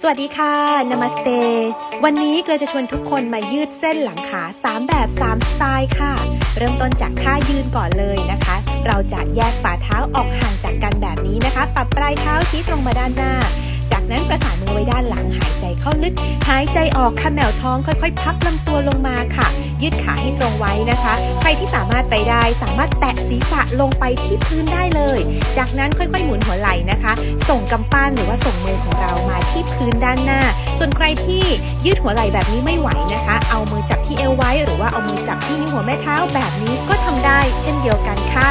สวัสดีค่ะนามาสเตวันนี้เกลจะชวนทุกคนมายืดเส้นหลังขา 3 แบบ 3 สไตล์ค่ะ เริ่มต้นจากท่ายืนก่อนเลยนะคะ เราจะแยกฝ่าเท้าออกห่างจากกันแบบนี้นะคะ ปรับปลายเท้าชี้ตรงมาด้านหน้า นั้นประสานมือไว้ด้านหลังหายใจเข้าลึก หายใจออกขมแมวท้องค่อยๆ พับลำตัวลงมาค่ะ ยืดขาให้ตรงไว้นะคะ ใครที่สามารถไปได้สามารถแตะศีรษะลงไปที่พื้นได้เลย จากนั้นค่อยๆ หมุนหัวไหล่นะคะ ส่งกำปั้นหรือว่าส่งมือของเรามาที่พื้นด้านหน้า ส่วนใครที่ยืดหัวไหล่แบบนี้ไม่ไหวนะคะ เอามือจับที่เอวไว้ หรือว่าเอามือจับที่นิ้วหัวแม่เท้าแบบนี้ก็ทำได้ เช่นเดียวกันค่ะ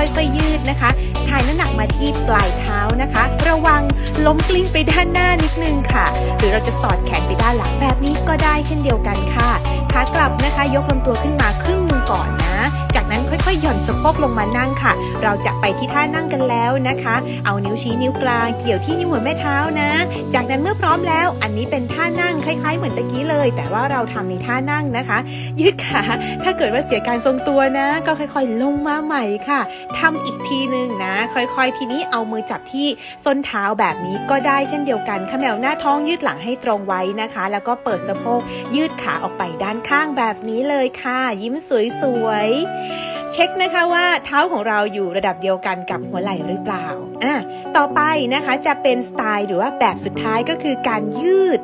ค่อยๆยืดนะคะถ่ายน้ำหนักมาที่ปลายเท้านะคะ ระวังล้มกลิ้งไปด้านหน้านิดนึงค่ะ หรือเราจะสอดแขนไปด้านหลังแบบนี้ก็ได้เช่นเดียวกันค่ะขากลับนะคะยกลำตัวขึ้นมาครึ่งนึงก่อนนะ จากนั้นค่อยๆหย่อนสะโพกลงมานั่งค่ะ เราจะไปที่ท่านั่งกันแล้วนะคะ เอานิ้วชี้นิ้วกลางเกี่ยวที่นิ้วหัวแม่เท้านะ จากนั้นเมื่อพร้อมแล้ว อันนี้เป็นท่านั่งคล้ายๆ เหมือนตะกี้เลย แต่ว่าเราทำในท่านั่งนะคะ ยืดขาถ้าเกิดว่าเสียการทรงตัวนะ ก็ค่อยๆ ลงมาใหม่ค่ะทำอีกทีหนึ่งนะ ค่อยๆ ทีนี้เอามือจับที่ส้นเท้าแบบนี้ก็ได้เช่นเดียวกันขมวหน้าท้องยืดหลังให้ตรงไว้นะคะ แล้วก็เปิดสะโพกยืดขาออกไปด้านข้างแบบนี้เลยค่ะ ยิ้มสวยๆ เช็คนะคะว่าเท้าของเราอยู่ระดับเดียวกันกับหัวไหล่หรือเปล่าอะต่อไปนะคะจะเป็นสไตล์หรือว่าแบบสุดท้ายก็คือการยืด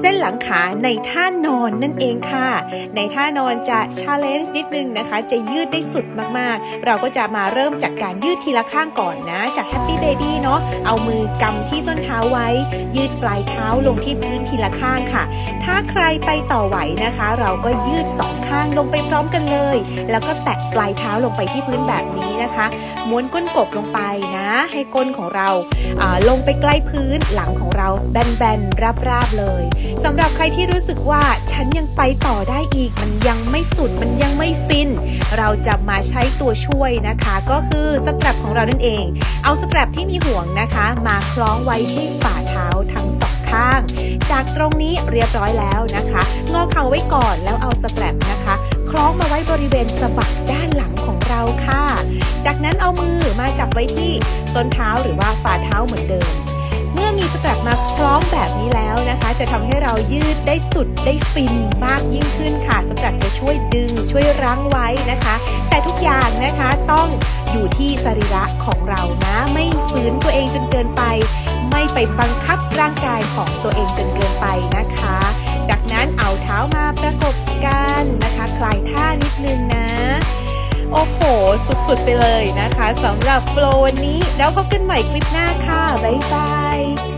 เส้นหลังขาในท่านอนนั่นเองค่ะ ในท่านอนจะชาเลนจ์นิดนึงนะคะ จะยืดได้สุดมากๆ เราก็จะมาเริ่มจากการยืดทีละข้างก่อนนะ จาก Happy Baby เนาะเอามือกำที่ส้นเท้าไว้ ยืดปลายเท้าลงที่พื้นทีละข้างค่ะ ถ้าใครไปต่อไหวนะคะ เราก็ยืดสองข้างลงไปพร้อมกันเลย แล้วก็แตะปลายเท้าลงไปที่พื้นแบบนี้นะคะ ม้วนก้นกบลงไปนะ ให้ก้นของเราลงไปใกล้พื้นหลังของเราแบนๆราบๆเลยสำหรับใครที่รู้สึกว่าฉันยังไปต่อได้อีก มันยังไม่สุดมันยังไม่ฟิน เราจะมาใช้ตัวช่วยนะคะ ก็คือสแตรปของเรานั่นเอง เอาสแตรปที่มีห่วงนะคะ มาคล้องไว้ที่ฝ่าเท้าทั้งสองข้าง จากตรงนี้เรียบร้อยแล้วนะคะ งอเข่าไว้ก่อนแล้วเอาสแตรปนะคะ คล้องมาไว้บริเวณสะบักด้าน หลังของเราค่ะ จากนั้นเอามือมาจับไว้ที่ส้นเท้าหรือว่าฝ่าเท้าเหมือนเดิม เมื่อมีสแตรปมาคล้องแบบนี้แล้วนะคะ จะทำให้เรายืดได้สุดได้ฟินมากยิ่งขึ้นค่ะสแตรปจะช่วยดึงช่วยรั้งไว้นะคะ แต่ทุกอย่างนะคะต้องอยู่ที่สรีระของเรานะ ไม่ฝืนตัวเองจนเกินไป ไม่ไปบังคับร่างกายของตัวเองจนเกินไปนะคะ สุดๆไปเลยนะคะสำหรับโปรวันนี้ แล้วพบกันใหม่คลิปหน้าค่ะ บ๊ายบาย